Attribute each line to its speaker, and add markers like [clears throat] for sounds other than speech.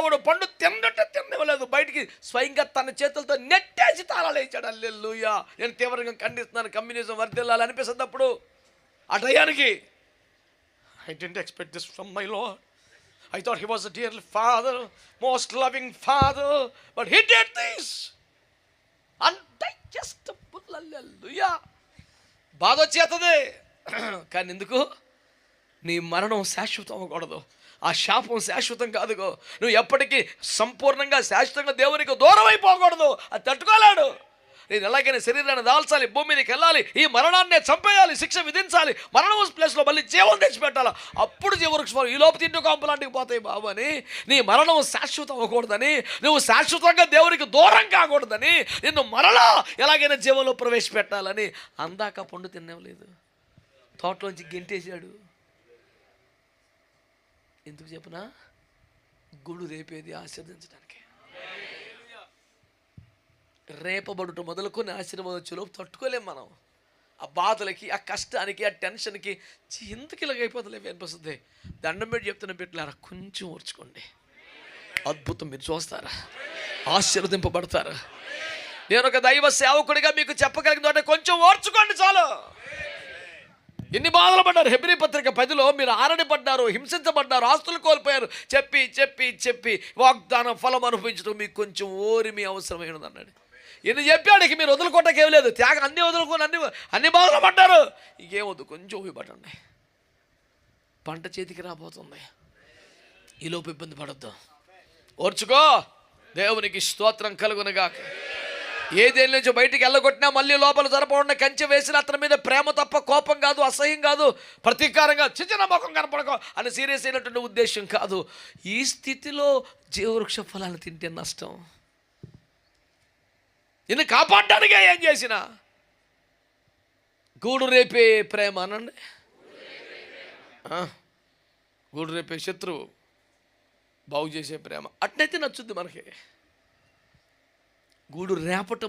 Speaker 1: దేవుడు పండు తిన్నట్టు తినలేదు బయటికి స్వయంగా తన చేతులతో నెట్టేసి తాళాలేచాడు అల్లెల్లుయా నేను తీవ్రంగా ఖండిస్తున్నాను. కమ్యూనిజం వర్దిల్లాలి అనిపిస్తుంది అప్పుడు ఆ టయానికి I didn't expect this from my low I thought he was a dear father most loving father, but he did this. Undigestible. Hallelujah. బాధ వచ్చేస్తుంది. [clears throat] కానీ ఎందుకు? నీ మరణం శాశ్వతం అవ్వకూడదు. ఆ శాపం శాశ్వతం కాదుగో. నువ్వు ఎప్పటికీ సంపూర్ణంగా శాశ్వతంగా దేవునికి దూరం అయిపోకూడదు. అది తట్టుకోలేడు. నేను ఎలాగైనా శరీరాన్ని దాల్చాలి భూమి మీదకి వెళ్ళాలి ఈ మరణాన్ని చంపేయాలి శిక్ష విధించాలి మరణం ప్లేస్లో మళ్ళీ జీవం తెచ్చిపెట్టాలి? అప్పుడు జీవవృక్షం ఈ లోపు తింటూ కాంపులాంటికి పోతాయి బాబు అని నీ మరణం శాశ్వతం అవ్వకూడదని నువ్వు శాశ్వతంగా దేవునికి దూరం కాకూడదని నిన్ను మరలా ఎలాగైనా జీవంలో ప్రవేశపెట్టాలని అందాక పండు తినలేదు తోటలోంచి గెంటేశాడు. ఎందుకు చెప్పిన? గుడు రేపేది ఆశీర్వదించడానికి. రేపబడుట మొదలుకొని ఆశీర్వాదం చెలుపు తట్టుకోలేం మనం. ఆ బాధలకి ఆ కష్టానికి ఆ టెన్షన్కి ఇంతకి ఎందుకు ఇలాగ అనిపిస్తుంది. దండం పెట్టి చెప్తున్న పెట్టారా కొంచెం ఓర్చుకోండి. అద్భుతం మీరు చూస్తారా? ఆశీర్వదింపబడతారా? నేను ఒక దైవ సేవకుడిగా మీకు చెప్పగలిగిన కొంచెం ఓర్చుకోండి చాలు. ఎన్ని బాధలు పడ్డారు? హెబ్రి పత్రిక పదిలో మీరు ఆరడి పడ్డారు హింసించబడ్డారు ఆస్తులు కోల్పోయారు. చెప్పి చెప్పి చెప్పి వాగ్దానం ఫలం అనుభవించడం మీకు కొంచెం ఓరి మీ అవసరమైనది అన్నాడు. ఎన్ని చెప్పాడికి మీరు వదులుకోవటానికి ఏం లేదు. త్యాగం అన్ని వదులుకొని అన్ని అన్ని బాధలు పడ్డారు. ఇంకేం వద్దు కొంచెం ఊపిపడండి పంట చేతికి రాబోతుంది. ఈలోపు ఇబ్బంది పడద్దు. ఓర్చుకో దేవునికి స్తోత్రం కలుగునగాక. ఏ దేని నుంచి బయటికి వెళ్ళగొట్టినా మళ్ళీ లోపల జరపకుండా కంచె వేసిన అతని మీద ప్రేమ తప్ప కోపం కాదు అసహ్యం కాదు ప్రతీకారంగా చిన్న ముఖం కనపడకో అని సీరియస్ అయినటువంటి ఉద్దేశం కాదు. ఈ స్థితిలో జీవవృక్ష ఫలాలు తింటే నష్టం. నిన్ను కాపాడడానికే ఏం చేసిన? గూడు రేపే ప్రేమ అనండి. గూడు రేపే శత్రువు. బాగు చేసే ప్రేమ. అట్లయితే నచ్చుద్ది మనకి. గూడు రేపటం